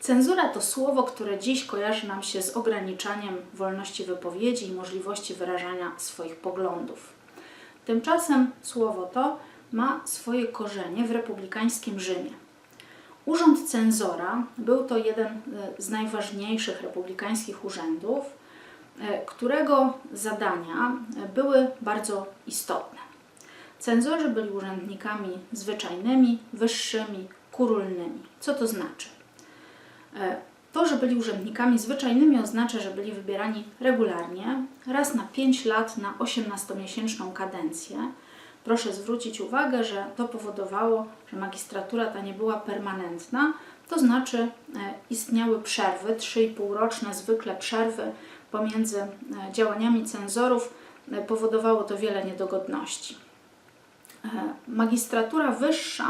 Cenzura to słowo, które dziś kojarzy nam się z ograniczaniem wolności wypowiedzi i możliwości wyrażania swoich poglądów. Tymczasem słowo to ma swoje korzenie w republikańskim Rzymie. Urząd cenzora był to jeden e, z najważniejszych republikańskich urzędów, e, którego zadania e, były bardzo istotne. Cenzorzy byli urzędnikami zwyczajnymi, wyższymi, kurulnymi. Co to znaczy? E, To, że byli urzędnikami zwyczajnymi, oznacza, że byli wybierani regularnie, raz na 5 lat na 18-miesięczną kadencję. Proszę zwrócić uwagę, że to powodowało, że magistratura ta nie była permanentna, to znaczy e, istniały przerwy, 3,5 roczne zwykle przerwy pomiędzy e, działaniami cenzorów. Powodowało to wiele niedogodności. Magistratura wyższa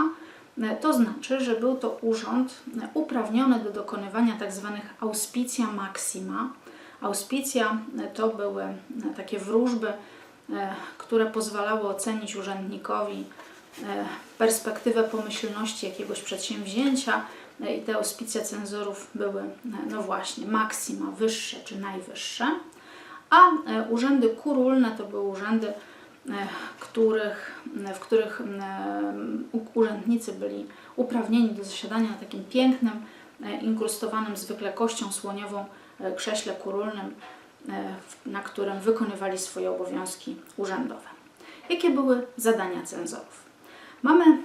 to znaczy, że był to urząd uprawniony do dokonywania tzw. auspicia maxima. Auspicja e, to były takie wróżby, e, które pozwalały ocenić urzędnikowi e, perspektywę pomyślności jakiegoś przedsięwzięcia e, i te auspicja cenzorów były, no właśnie, maksima, wyższe czy najwyższe. A urzędy kurulne to były urzędy, których, w których e, urzędnicy byli uprawnieni do zasiadania na takim pięknym, e, inkrustowanym zwykle kością słoniową e, krześle kurulnym, e, na którym wykonywali swoje obowiązki urzędowe. Jakie były zadania cenzorów? Mamy e,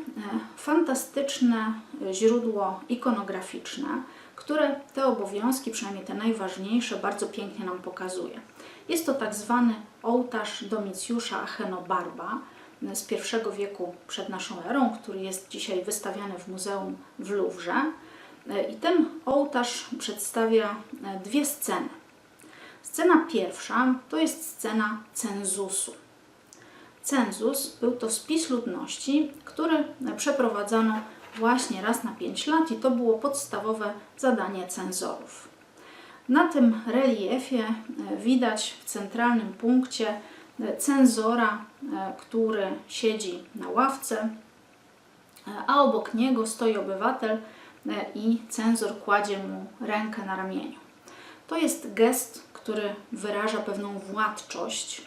fantastyczne e, źródło ikonograficzne, które te obowiązki, przynajmniej te najważniejsze, bardzo pięknie nam pokazuje. Jest to tak zwany ołtarz Domicjusza Achenobarba z I wieku przed naszą erą, który jest dzisiaj wystawiany w muzeum w Luwrze. E, I ten ołtarz przedstawia e, dwie sceny. Scena pierwsza to jest scena cenzusu. Cenzus był to spis ludności, który przeprowadzano właśnie raz na 5 lat i to było podstawowe zadanie cenzorów. Na tym reliefie e, widać w centralnym punkcie e, cenzora, e, który siedzi na ławce, a obok niego stoi obywatel i cenzor kładzie mu rękę na ramieniu. To jest gest, który wyraża pewną władczość,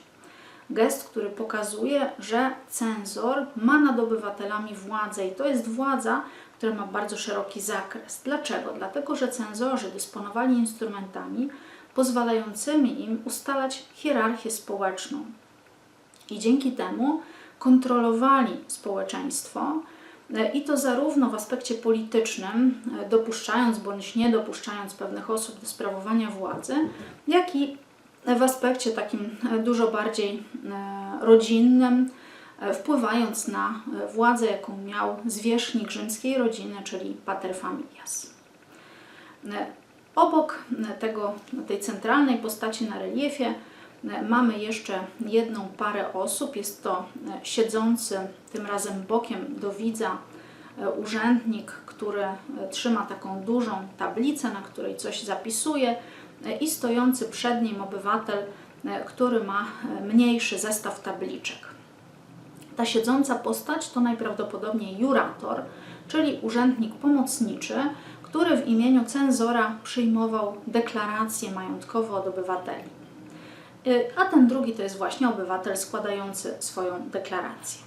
gest, który pokazuje, że cenzor ma nad obywatelami władzę i to jest władza, która ma bardzo szeroki zakres. Dlaczego? Dlatego, że cenzorzy dysponowali instrumentami pozwalającymi im ustalać hierarchię społeczną i dzięki temu kontrolowali społeczeństwo e, i to zarówno w aspekcie politycznym, e, dopuszczając bądź nie dopuszczając pewnych osób do sprawowania władzy, jak i w aspekcie takim e, dużo bardziej rodzinnym, wpływając na e, władzę, jaką miał zwierzchnik rzymskiej rodziny, czyli pater familias. E, Obok e, tego, tej centralnej postaci na reliefie e, mamy jeszcze jedną parę osób. Jest to e, siedzący tym razem bokiem do widza e, urzędnik, który e, trzyma taką dużą tablicę, na której coś zapisuje e, i stojący przed nim obywatel, e, który ma e, mniejszy zestaw tabliczek. Ta siedząca postać to najprawdopodobniej jurator, czyli urzędnik pomocniczy, który w imieniu cenzora przyjmował deklaracje majątkowe od obywateli. Y, A ten drugi to jest właśnie obywatel składający swoją deklarację.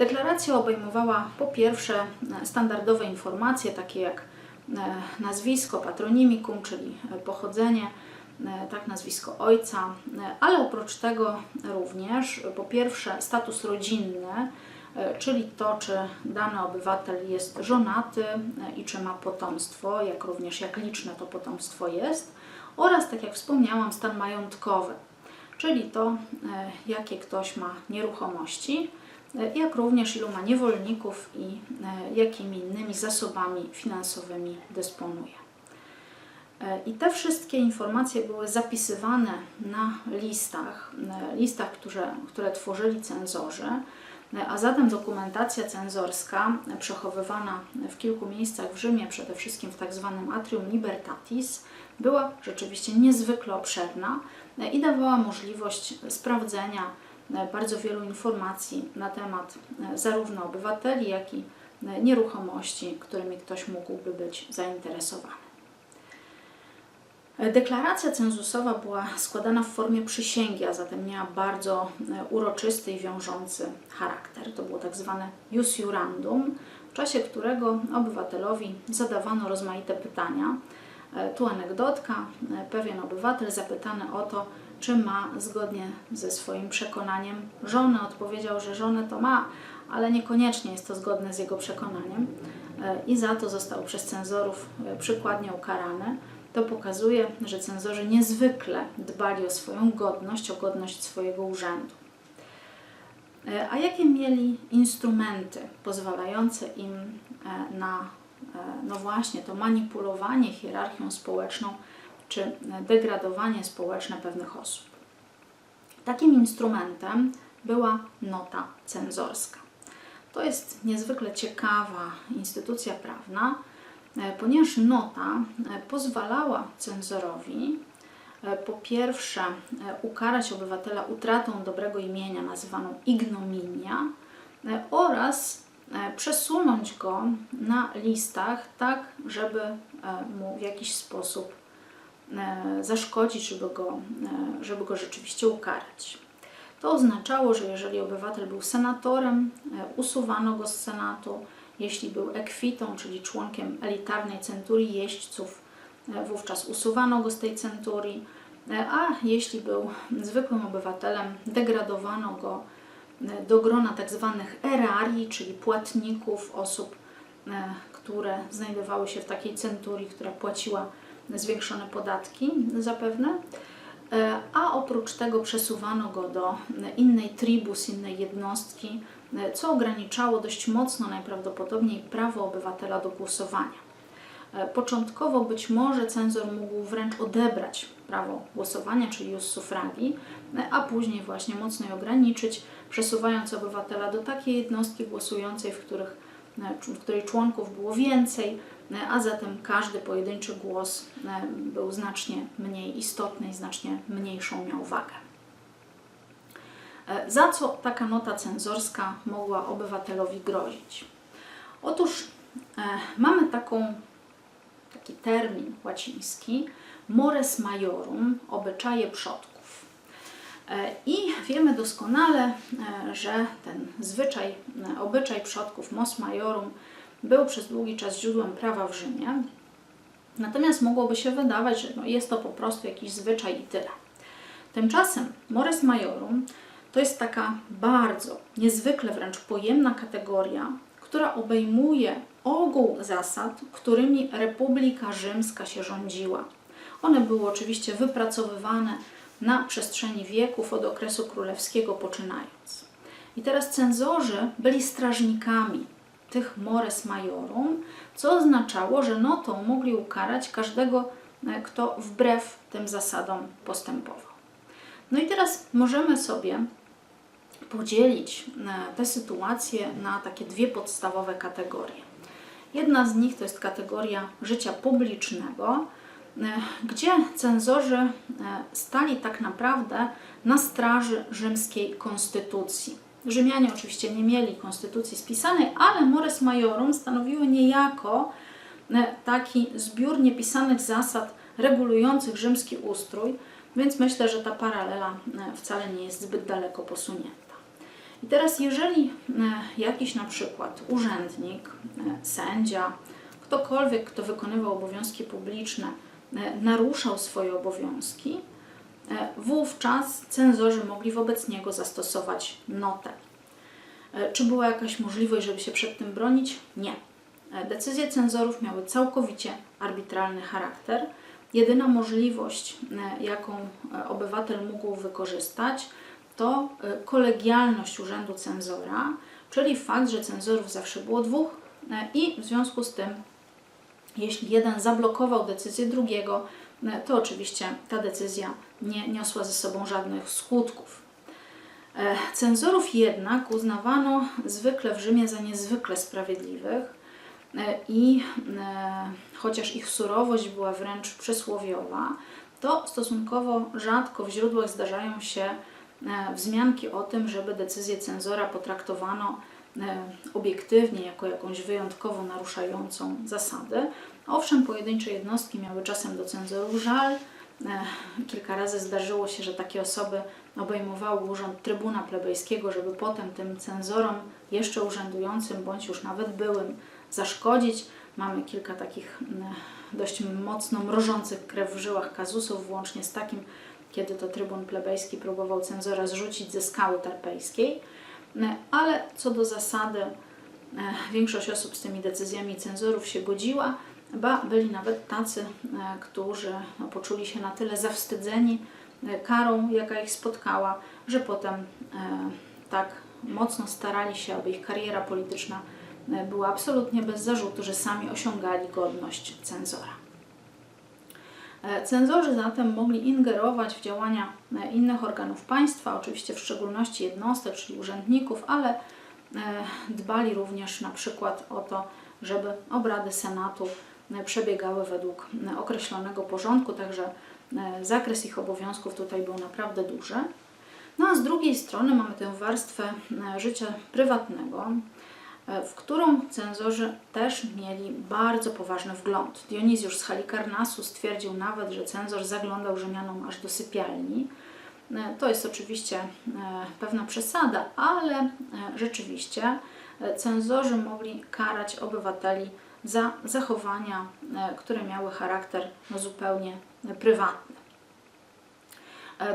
Deklaracja obejmowała po pierwsze e, standardowe informacje, takie jak e, nazwisko, patronimikum, czyli e, pochodzenie, tak nazwisko ojca, e, ale oprócz tego również e, po pierwsze status rodzinny, e, czyli to, czy dany obywatel jest żonaty e, i czy ma potomstwo, jak również jak liczne to potomstwo jest, oraz, tak jak wspomniałam, stan majątkowy, czyli to, e, jakie ktoś ma nieruchomości, e, jak również ilu ma niewolników i e, jakimi innymi zasobami finansowymi dysponuje. E, I te wszystkie informacje były zapisywane na listach, listach, które, które tworzyli cenzorzy, e, a zatem dokumentacja cenzorska przechowywana w kilku miejscach w Rzymie, przede wszystkim w tak zwanym Atrium Libertatis, była rzeczywiście niezwykle obszerna e, i dawała możliwość sprawdzenia bardzo wielu informacji na temat zarówno obywateli, jak i nieruchomości, którymi ktoś mógłby być zainteresowany. Deklaracja cenzusowa była składana w formie przysięgi, a zatem miała bardzo e, uroczysty i wiążący charakter. To było tak zwane jus jurandum, w czasie którego obywatelowi zadawano rozmaite pytania. E, Tu anegdotka. E, Pewien obywatel zapytany o to, czy ma zgodnie ze swoim przekonaniem żonę, odpowiedział, że żonę to ma, ale niekoniecznie jest to zgodne z jego przekonaniem i za to został przez cenzorów przykładnie ukarany. To pokazuje, że cenzorzy niezwykle dbali o swoją godność, o godność swojego urzędu. E, A jakie mieli instrumenty pozwalające im e, na e, no właśnie to manipulowanie hierarchią społeczną czy degradowanie społeczne pewnych osób? Takim instrumentem była nota cenzorska. To jest niezwykle ciekawa instytucja prawna, ponieważ nota e, pozwalała cenzorowi e, po pierwsze e, ukarać obywatela utratą dobrego imienia nazywaną ignominia e, oraz e, przesunąć go na listach tak, żeby e, mu w jakiś sposób e, zaszkodzić, żeby go, e, żeby go rzeczywiście ukarać. To oznaczało, że jeżeli obywatel był senatorem, e, usuwano go z senatu. Jeśli był ekwitą, czyli członkiem elitarnej centurii jeźdźców, e, wówczas usuwano go z tej centurii. E, A jeśli był zwykłym obywatelem, degradowano go e, do grona tak zwanych erarii, czyli płatników, osób, które znajdowały się w takiej centurii, która płaciła zwiększone podatki zapewne. A oprócz tego przesuwano go do innej tribus, innej jednostki, co ograniczało dość mocno najprawdopodobniej prawo obywatela do głosowania. E, Początkowo być może cenzor mógł wręcz odebrać prawo głosowania, czyli jus e, a później właśnie mocno je ograniczyć, przesuwając obywatela do takiej jednostki głosującej, w, których, e, w której członków było więcej, a zatem każdy pojedynczy głos był znacznie mniej istotny i znacznie mniejszą miał wagę. E, Za co taka nota cenzorska mogła obywatelowi grozić? Otóż e, mamy taką taki termin łaciński mores majorum, obyczaje przodków. E, I wiemy doskonale, e, że ten zwyczaj, e, obyczaj przodków mos majorum był przez długi czas źródłem prawa w Rzymie. Natomiast mogłoby się wydawać, że no jest to po prostu jakiś zwyczaj i tyle. Tymczasem mores majorum to jest taka bardzo, niezwykle wręcz pojemna kategoria, która obejmuje ogół zasad, którymi Republika Rzymska się rządziła. One były oczywiście wypracowywane na przestrzeni wieków od okresu królewskiego poczynając. I teraz cenzorzy byli strażnikami tych mores majorum, co oznaczało, że notą mogli ukarać każdego, e, kto wbrew tym zasadom postępował. No i teraz możemy sobie podzielić e, te sytuacje na takie dwie podstawowe kategorie. Jedna z nich to jest kategoria życia publicznego, e, gdzie cenzorzy e, stali tak naprawdę na straży rzymskiej konstytucji. Rzymianie oczywiście nie mieli konstytucji spisanej, ale mores majorum stanowiły niejako taki zbiór niepisanych zasad regulujących rzymski ustrój, więc myślę, że ta paralela wcale nie jest zbyt daleko posunięta. I teraz, jeżeli e, jakiś na przykład urzędnik, e, sędzia, ktokolwiek, kto wykonywał obowiązki publiczne, e, naruszał swoje obowiązki, wówczas cenzorzy mogli wobec niego zastosować notę. Czy była jakaś możliwość, żeby się przed tym bronić? Nie. Decyzje cenzorów miały całkowicie arbitralny charakter. Jedyna możliwość, jaką obywatel mógł wykorzystać, to e, kolegialność urzędu cenzora, czyli fakt, że cenzorów zawsze było dwóch e, i w związku z tym, jeśli jeden zablokował decyzję drugiego, e, to oczywiście ta decyzja nie niosła ze sobą żadnych skutków. Cenzorów jednak uznawano zwykle w Rzymie za niezwykle sprawiedliwych i chociaż ich surowość była wręcz przysłowiowa, to stosunkowo rzadko w źródłach zdarzają się wzmianki o tym, żeby decyzję cenzora potraktowano obiektywnie jako jakąś wyjątkowo naruszającą zasady. Owszem, pojedyncze jednostki miały czasem do cenzorów żal. Kilka razy zdarzyło się, że takie osoby obejmowały urząd trybuna plebejskiego, żeby potem tym cenzorom jeszcze urzędującym bądź już nawet byłym zaszkodzić. Mamy kilka takich dość mocno mrożących krew w żyłach kazusów, włącznie z takim, kiedy to trybun plebejski próbował cenzora zrzucić ze skały tarpejskiej. Ale co do zasady, większość osób z tymi decyzjami cenzorów się godziła, ba byli nawet tacy, którzy no, poczuli się na tyle zawstydzeni karą, jaka ich spotkała, że potem tak mocno starali się, aby ich kariera polityczna była absolutnie bez zarzutu, że sami osiągali godność cenzora. Cenzorzy zatem mogli ingerować w działania innych organów państwa, oczywiście w szczególności jednostek, czyli urzędników, ale dbali również na przykład o to, żeby obrady Senatu przebiegały według określonego porządku, także zakres ich obowiązków tutaj był naprawdę duży. No a z drugiej strony mamy tę warstwę życia prywatnego, w którą cenzorzy też mieli bardzo poważny wgląd. Dionizjusz z Halikarnasu stwierdził nawet, że cenzor zaglądał Rzymianom aż do sypialni. To jest oczywiście pewna przesada, ale rzeczywiście cenzorzy mogli karać obywateli za zachowania, które miały charakter no, zupełnie prywatny.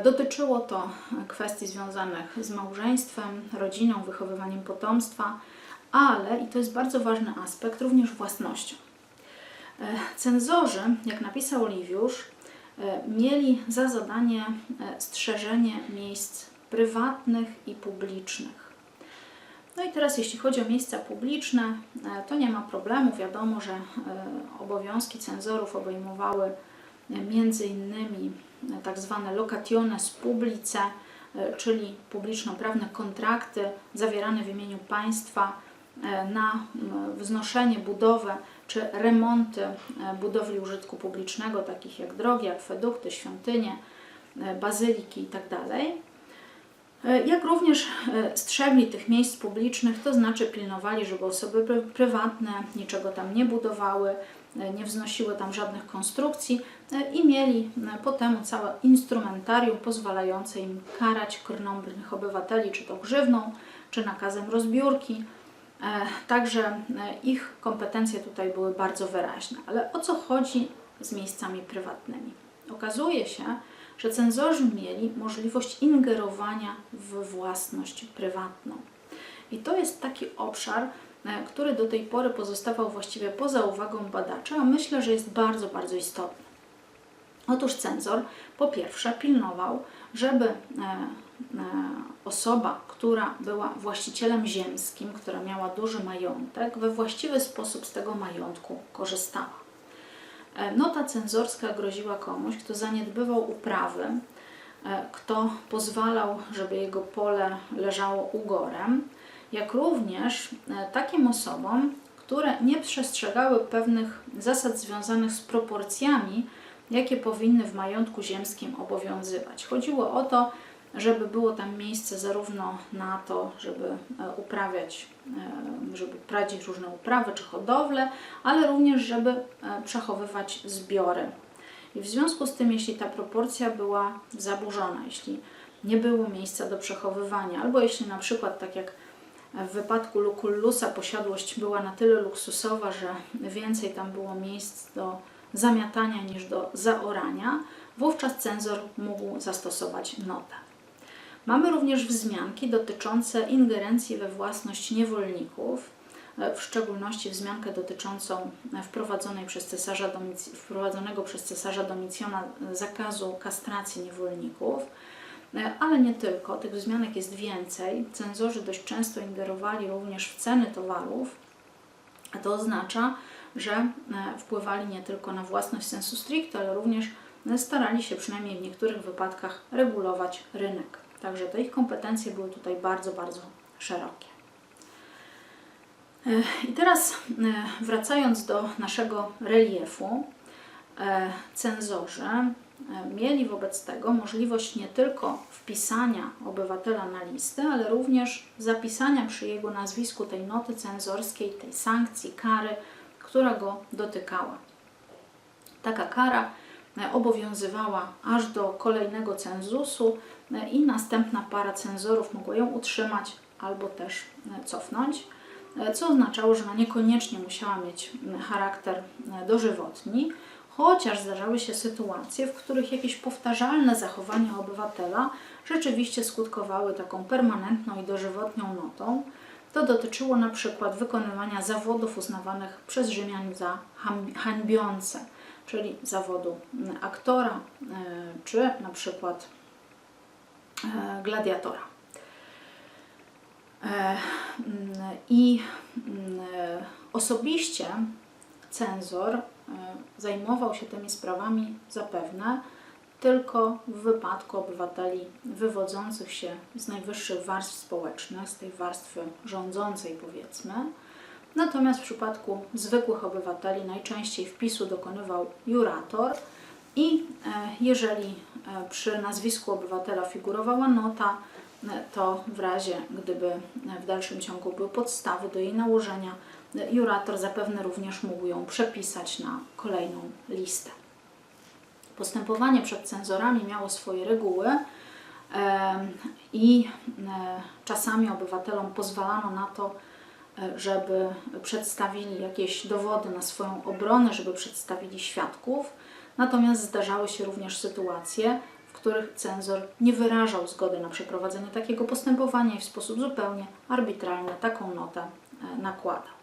Dotyczyło to kwestii związanych z małżeństwem, rodziną, wychowywaniem potomstwa, ale, i to jest bardzo ważny aspekt, również własnością. Cenzorzy, jak napisał Liwiusz, mieli za zadanie strzeżenie miejsc prywatnych i publicznych. No i teraz jeśli chodzi o miejsca publiczne, to nie ma problemu. Wiadomo, że obowiązki cenzorów obejmowały między innymi tak zwane locationes publice, czyli publiczno-prawne kontrakty zawierane w imieniu państwa na wznoszenie, budowę czy remonty budowli użytku publicznego, takich jak drogi, akwedukty, świątynie, bazyliki itd. Jak również strzegli tych miejsc publicznych, to znaczy pilnowali, żeby osoby prywatne niczego tam nie budowały, nie wznosiły tam żadnych konstrukcji i mieli po temu całe instrumentarium pozwalające im karać krnąbrnych obywateli, czy to grzywną, czy nakazem rozbiórki. Także ich kompetencje tutaj były bardzo wyraźne. Ale o co chodzi z miejscami prywatnymi? Okazuje się, że cenzorzy mieli możliwość ingerowania w własność prywatną. I to jest taki obszar, który do tej pory pozostawał właściwie poza uwagą badaczy, a myślę, że jest bardzo, bardzo istotny. Otóż cenzor po pierwsze pilnował, żeby osoba, która była właścicielem ziemskim, która miała duży majątek, we właściwy sposób z tego majątku korzystała. Nota cenzorska groziła komuś, kto zaniedbywał uprawy, kto pozwalał, żeby jego pole leżało ugorem, jak również takim osobom, które nie przestrzegały pewnych zasad związanych z proporcjami, jakie powinny w majątku ziemskim obowiązywać. Chodziło o to, żeby było tam miejsce zarówno na to, żeby e, uprawiać, e, żeby prowadzić różne uprawy czy hodowle, ale również, żeby e, przechowywać zbiory. I w związku z tym, jeśli ta proporcja była zaburzona, jeśli nie było miejsca do przechowywania, albo jeśli na przykład, tak jak w wypadku Lucullusa, posiadłość była na tyle luksusowa, że więcej tam było miejsc do zamiatania niż do zaorania, wówczas cenzor mógł zastosować notę. Mamy również wzmianki dotyczące ingerencji we własność niewolników, w szczególności wzmiankę dotyczącą wprowadzonej przez cesarza wprowadzonego przez cesarza Domicjona zakazu kastracji niewolników, ale nie tylko. Tych wzmianek jest więcej. Cenzorzy dość często ingerowali również w ceny towarów, a to oznacza, że wpływali nie tylko na własność sensu stricto, ale również starali się przynajmniej w niektórych wypadkach regulować rynek. Także te ich kompetencje były tutaj bardzo, bardzo szerokie. I teraz wracając do naszego reliefu, cenzorzy e, mieli wobec tego możliwość nie tylko wpisania obywatela na listę, ale również zapisania przy jego nazwisku tej noty cenzorskiej, tej sankcji, kary, która go dotykała. Taka kara e, obowiązywała aż do kolejnego cenzusu e, i następna para cenzorów mogła ją utrzymać albo też e, cofnąć, e, co oznaczało, że ona niekoniecznie musiała mieć charakter e, dożywotni, chociaż zdarzały się sytuacje, w których jakieś powtarzalne zachowania obywatela rzeczywiście skutkowały taką permanentną i dożywotnią notą. To dotyczyło na przykład wykonywania zawodów uznawanych przez Rzymian za hańbiące, czyli zawodu aktora e, czy na przykład e, gladiatora. E, mm, I mm, osobiście cenzor zajmował się tymi sprawami zapewne tylko w wypadku obywateli wywodzących się z najwyższych warstw społecznych, z tej warstwy rządzącej powiedzmy. Natomiast w przypadku zwykłych obywateli najczęściej wpisu dokonywał jurator i e, jeżeli e, przy nazwisku obywatela figurowała nota, e, to w razie gdyby w dalszym ciągu były podstawy do jej nałożenia, jurator zapewne również mógł ją przepisać na kolejną listę. Postępowanie przed cenzorami miało swoje reguły i czasami obywatelom pozwalano na to, żeby przedstawili jakieś dowody na swoją obronę, żeby przedstawili świadków. Natomiast zdarzały się również sytuacje, w których cenzor nie wyrażał zgody na przeprowadzenie takiego postępowania i w sposób zupełnie arbitralny taką notę e, nakładał.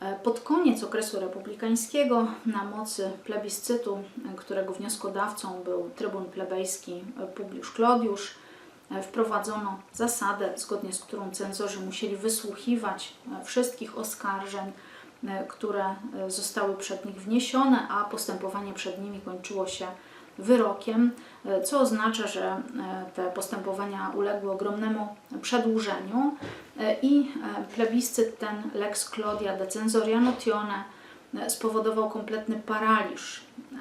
E, Pod koniec okresu republikańskiego, na mocy plebiscytu, e, którego wnioskodawcą był trybun plebejski Publiusz Klodiusz, wprowadzono zasadę, zgodnie z którą cenzorzy musieli wysłuchiwać e, wszystkich oskarżeń, e, które e, zostały przed nich wniesione, a postępowanie przed nimi kończyło się wyrokiem, e, co oznacza, że e, te postępowania uległy ogromnemu przedłużeniu e, i e, plebiscyt ten Lex Claudia de Censoria e, spowodował kompletny paraliż e,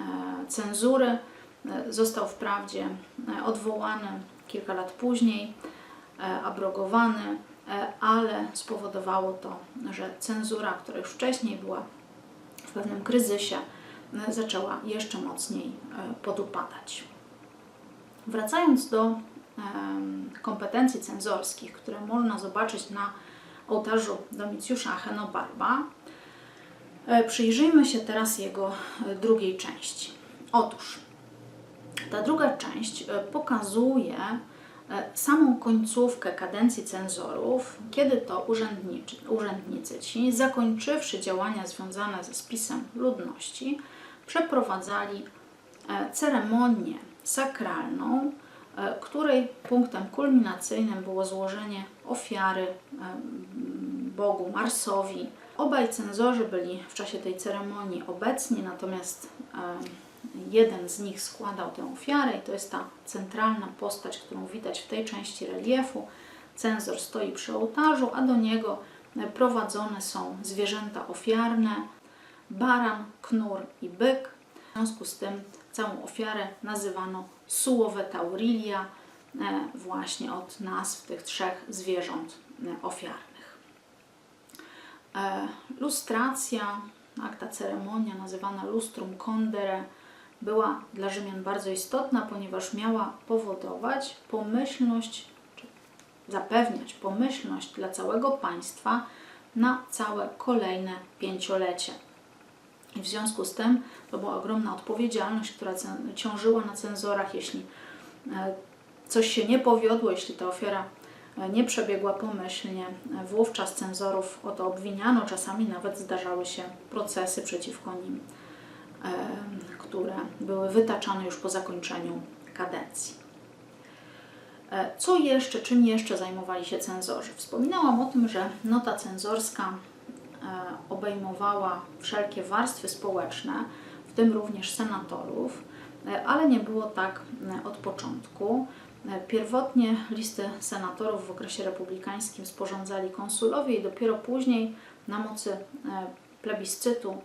cenzury. E, Został wprawdzie e, odwołany kilka lat później, e, abrogowany, e, ale spowodowało to, że cenzura, która już wcześniej była w pewnym kryzysie, e, zaczęła jeszcze mocniej podupadać. Wracając do kompetencji cenzorskich, które można zobaczyć na ołtarzu Domicjusza Chenobarba, e, przyjrzyjmy się teraz jego drugiej części. Otóż ta druga część e, pokazuje e, samą końcówkę kadencji cenzorów, kiedy to urzędnicy ci, zakończywszy działania związane ze spisem ludności, przeprowadzali e, ceremonię sakralną, której punktem kulminacyjnym było złożenie ofiary Bogu Marsowi. Obaj cenzorzy byli w czasie tej ceremonii obecni, natomiast jeden z nich składał tę ofiarę i to jest ta centralna postać, którą widać w tej części reliefu. Cenzor stoi przy ołtarzu, a do niego prowadzone są zwierzęta ofiarne, baran, knur i byk. W związku z tym całą ofiarę nazywano sułowe taurilia, e, właśnie od nazw tych trzech zwierząt e, ofiarnych. E, Lustracja, tak, ta ceremonia nazywana lustrum condere, była dla Rzymian bardzo istotna, ponieważ miała powodować pomyślność, czy zapewniać pomyślność dla całego państwa na całe kolejne pięciolecie. I w związku z tym to była ogromna odpowiedzialność, która ciążyła na cenzorach, jeśli e, coś się nie powiodło, jeśli ta ofiara e, nie przebiegła pomyślnie, e, wówczas cenzorów o to obwiniano, czasami nawet zdarzały się procesy przeciwko nim, które były wytaczane już po zakończeniu kadencji. E, Co jeszcze, czym jeszcze zajmowali się cenzorzy? Wspominałam o tym, że nota cenzorska e, obejmowała wszelkie warstwy społeczne, w tym również senatorów, e, ale nie było tak od początku. Pierwotnie listy senatorów w okresie republikańskim sporządzali konsulowie i dopiero później na mocy plebiscytu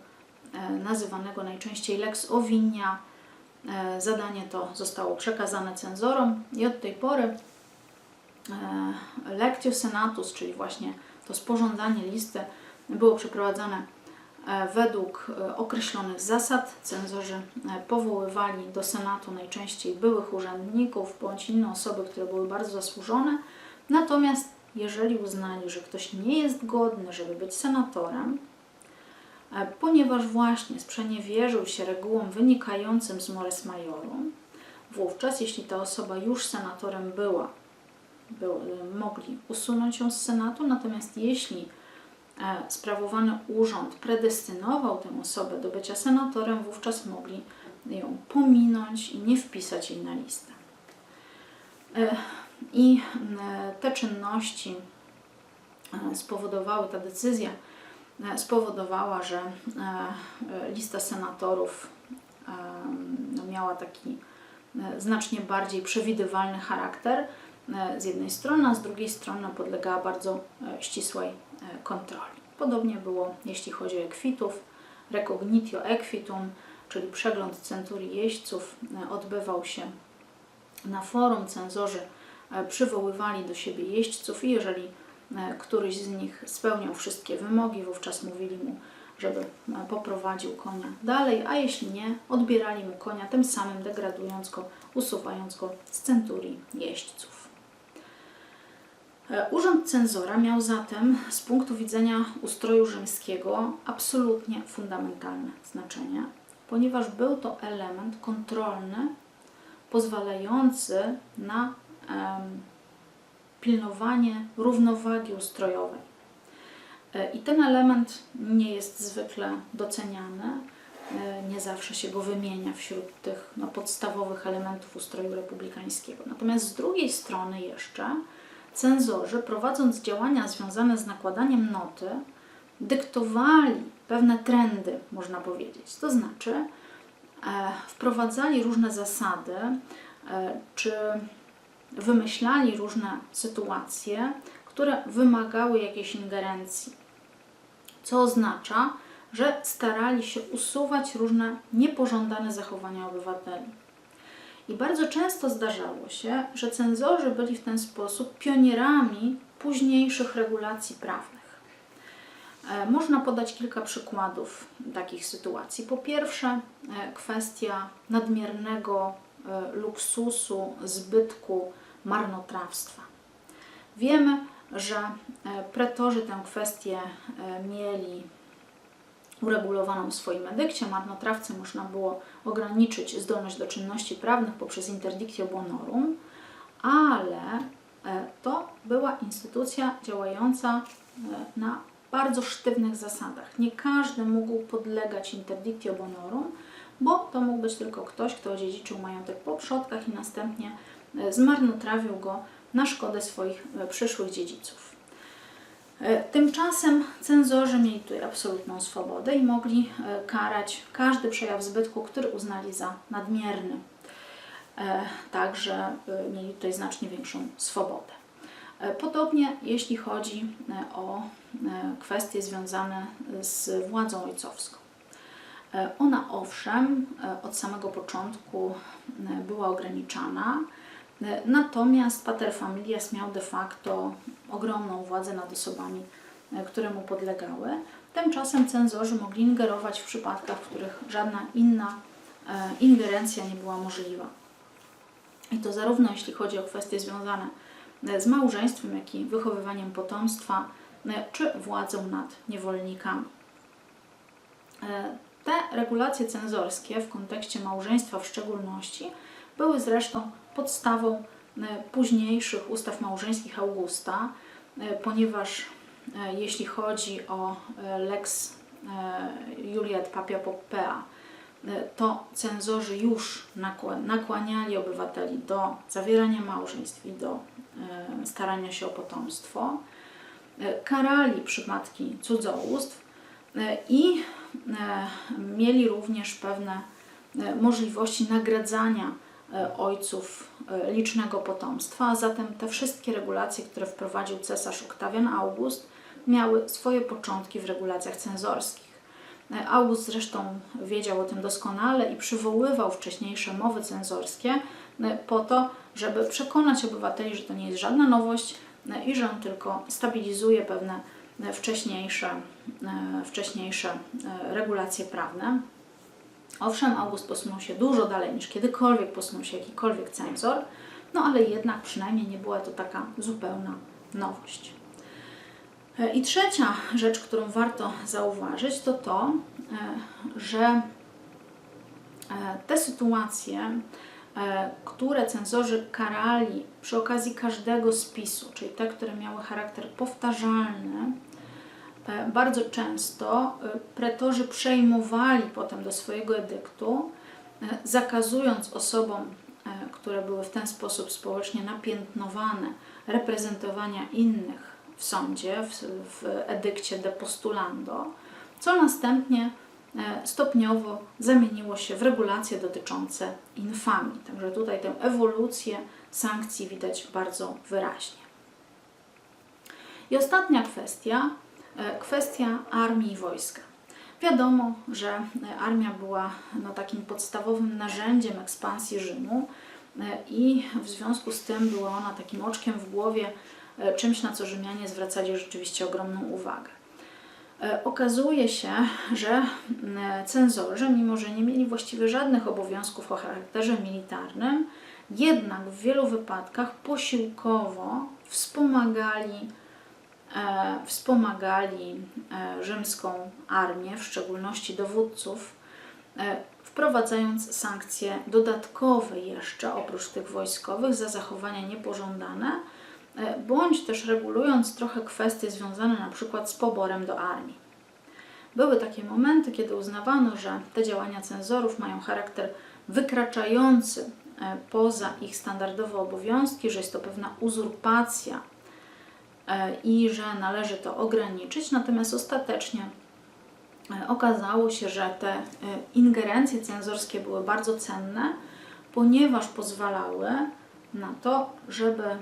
nazywanego najczęściej Lex Ovinia e, zadanie to zostało przekazane cenzorom i od tej pory e, lectio senatus, czyli właśnie to sporządzanie listy, było przeprowadzane e, według e, określonych zasad. Cenzorzy e, powoływali do senatu najczęściej byłych urzędników bądź inne osoby, które były bardzo zasłużone. Natomiast jeżeli uznali, że ktoś nie jest godny, żeby być senatorem, e, ponieważ właśnie sprzeniewierzył się regułom wynikającym z Mores Majorum, wówczas, jeśli ta osoba już senatorem była, był, mogli usunąć ją z Senatu, natomiast jeśli e, sprawowany urząd predestynował tę osobę do bycia senatorem, wówczas mogli ją pominąć i nie wpisać jej na listę. E, I e, te czynności e, spowodowały, ta decyzja e, spowodowała, że e, e, lista senatorów e, no, miała taki e, znacznie bardziej przewidywalny charakter e, z jednej strony, a z drugiej strony podlegała bardzo e, ścisłej e, kontroli. Podobnie było, jeśli chodzi o ekwitów. Recognitio equitum, czyli przegląd centurii jeźdźców, e, odbywał się na forum. Cenzorzy e, przywoływali do siebie jeźdźców i jeżeli e, któryś z nich spełniał wszystkie wymogi, wówczas mówili mu, żeby e, poprowadził konia dalej, a jeśli nie, odbierali mu konia, tym samym degradując go, usuwając go z centurii jeźdźców. E, Urząd cenzora miał zatem z punktu widzenia ustroju rzymskiego absolutnie fundamentalne znaczenie, ponieważ był to element kontrolny pozwalający na em, pilnowanie równowagi ustrojowej. E, I ten element nie jest zwykle doceniany, e, nie zawsze się go wymienia wśród tych no, podstawowych elementów ustroju republikańskiego. Natomiast z drugiej strony jeszcze cenzorzy, prowadząc działania związane z nakładaniem noty, dyktowali pewne trendy, można powiedzieć. To znaczy, e, wprowadzali różne zasady, e, czy wymyślali różne sytuacje, które wymagały jakiejś ingerencji. Co oznacza, że starali się usuwać różne niepożądane zachowania obywateli. I bardzo często zdarzało się, że cenzorzy byli w ten sposób pionierami późniejszych regulacji prawnych. E, Można podać kilka przykładów takich sytuacji. Po pierwsze, e, kwestia nadmiernego luksusu, zbytku, marnotrawstwa. Wiemy, że e, pretorzy tę kwestię e, mieli uregulowaną w swoim edykcie. Marnotrawcy można było ograniczyć zdolność do czynności prawnych poprzez interdictio bonorum, ale e, to była instytucja działająca e, na bardzo sztywnych zasadach. Nie każdy mógł podlegać interdictio bonorum, bo to mógł być tylko ktoś, kto odziedziczył majątek po przodkach i następnie e, zmarnotrawił go na szkodę swoich e, przyszłych dziedziców. E, Tymczasem cenzorzy mieli tutaj absolutną swobodę i mogli karać każdy przejaw zbytku, który uznali za nadmierny. Także mieli tutaj znacznie większą swobodę. Podobnie jeśli chodzi o kwestie związane z władzą ojcowską. E, Ona owszem e, od samego początku e, była ograniczana, natomiast pater familias miał de facto ogromną władzę nad osobami, które mu podlegały. Tymczasem cenzorzy mogli ingerować w przypadkach, w których żadna inna ingerencja nie była możliwa. I to zarówno jeśli chodzi o kwestie związane z małżeństwem, jak i wychowywaniem potomstwa, czy władzą nad niewolnikami. Te regulacje cenzorskie w kontekście małżeństwa w szczególności były zresztą podstawą e, późniejszych ustaw małżeńskich Augusta, e, ponieważ e, jeśli chodzi o lex e, Julia et Papia Poppea, to cenzorzy już nakła- nakłaniali obywateli do zawierania małżeństw i do starania się o potomstwo, karali przypadki cudzołóstw i mieli również pewne e, możliwości nagradzania e, ojców e, licznego potomstwa, a zatem te wszystkie regulacje, które wprowadził cesarz Oktawian August, miały swoje początki w regulacjach cenzorskich. E, August zresztą wiedział o tym doskonale i przywoływał wcześniejsze mowy cenzorskie e, po to, żeby przekonać obywateli, że to nie jest żadna nowość e, i że on tylko stabilizuje pewne e, wcześniejsze, e, wcześniejsze e, regulacje prawne. Owszem, August posunął się dużo dalej niż kiedykolwiek posunął się jakikolwiek cenzor, no ale jednak przynajmniej nie była to taka zupełna nowość. E, I trzecia rzecz, którą warto zauważyć, to to, że te sytuacje, które cenzorzy karali przy okazji każdego spisu, czyli te, które miały charakter powtarzalny, bardzo często e, pretorzy przejmowali potem do swojego edyktu, e, zakazując osobom, e, które były w ten sposób społecznie napiętnowane, reprezentowania innych w sądzie, w, w edykcie de postulando, co następnie e, stopniowo zamieniło się w regulacje dotyczące infamii. Także tutaj tę ewolucję sankcji widać bardzo wyraźnie. I ostatnia kwestia, e, kwestia armii i wojska. Wiadomo, że e, armia była no, takim podstawowym narzędziem ekspansji Rzymu e, i w związku z tym była ona takim oczkiem w głowie, e, czymś na co Rzymianie zwracali rzeczywiście ogromną uwagę. E, Okazuje się, że cenzorzy, mimo że nie mieli właściwie żadnych obowiązków o charakterze militarnym, jednak w wielu wypadkach posiłkowo wspomagali, e, wspomagali e, rzymską armię, w szczególności dowódców, e, wprowadzając sankcje dodatkowe jeszcze oprócz tych wojskowych za zachowania niepożądane, e, bądź też regulując trochę kwestie związane na przykład z poborem do armii. Były takie momenty, kiedy uznawano, że te działania cenzorów mają charakter wykraczający e, poza ich standardowe obowiązki, że jest to pewna uzurpacja e, i że należy to ograniczyć. Natomiast ostatecznie e, okazało się, że te e, ingerencje cenzorskie były bardzo cenne, ponieważ pozwalały na to, żeby e,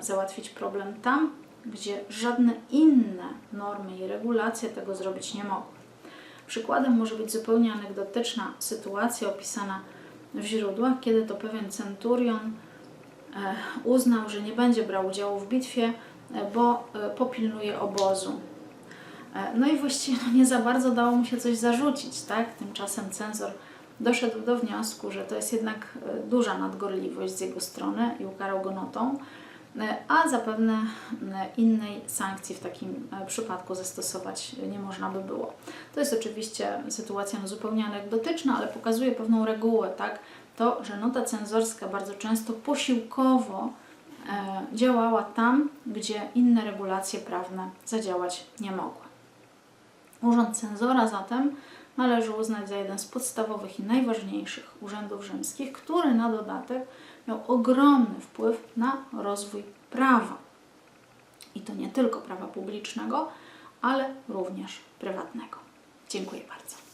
załatwić problem tam, gdzie żadne inne normy i regulacje tego zrobić nie mogły. Przykładem może być zupełnie anegdotyczna sytuacja opisana w źródłach, kiedy to pewien centurion e, uznał, że nie będzie brał udziału w bitwie, e, bo e, popilnuje obozu. E, No i właściwie no, nie za bardzo dało mu się coś zarzucić, tak? Tymczasem cenzor doszedł do wniosku, że to jest jednak e, duża nadgorliwość z jego strony i ukarał go notą, a zapewne innej sankcji w takim przypadku zastosować nie można by było. To jest oczywiście sytuacja no, zupełnie anegdotyczna, ale pokazuje pewną regułę, tak? To, że nota cenzorska bardzo często posiłkowo działała tam, gdzie inne regulacje prawne zadziałać nie mogły. Urząd cenzora zatem należy uznać za jeden z podstawowych i najważniejszych urzędów rzymskich, który na dodatek miał ogromny wpływ na rozwój prawa. I to nie tylko prawa publicznego, ale również prywatnego. Dziękuję bardzo.